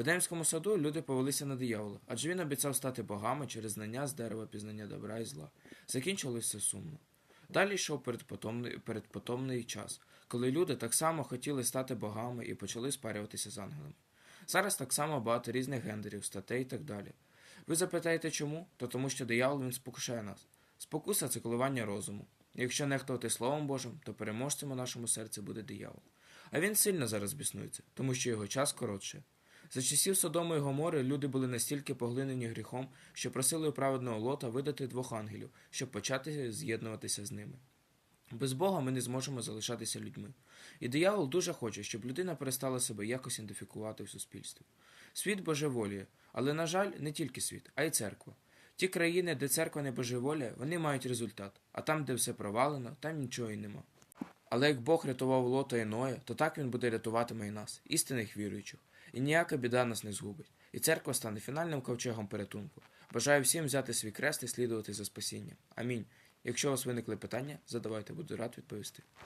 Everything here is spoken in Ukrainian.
В Едемському саду люди повелися на диявола, адже він обіцяв стати богами через знання з дерева пізнання добра і зла. Закінчилось все сумно. Далі йшов передпотомний, передпотомний час, коли люди так само хотіли стати богами і почали спарюватися з ангелами. Зараз так само багато різних гендерів, статей і так далі. Ви запитаєте чому? То тому, що диявол він спокушає нас. Спокуса це коливання розуму. Якщо нехтувати Словом Божим, то переможцем у нашому серці буде диявол. А він сильно зараз біснується, тому що його час коротше. За часів Содому і Гомори люди були настільки поглинені гріхом, що просили у праведного лота видати двох ангелів, щоб почати з'єднуватися з ними. Без Бога ми не зможемо залишатися людьми. І диявол дуже хоче, щоб людина перестала себе якось ідентифікувати в суспільстві. Світ божеволіє, але, на жаль, не тільки світ, а й церква. Ті країни, де церква не божеволіє, вони мають результат, а там, де все провалено, там нічого й нема. Але як Бог рятував Лота і Ноя, то так він буде рятуватиме і нас, істинних віруючих. І ніяка біда нас не згубить. І церква стане фінальним ковчегом порятунку. Бажаю всім взяти свій крест і слідувати за спасінням. Амінь. Якщо у вас виникли питання, задавайте, буду рад відповісти.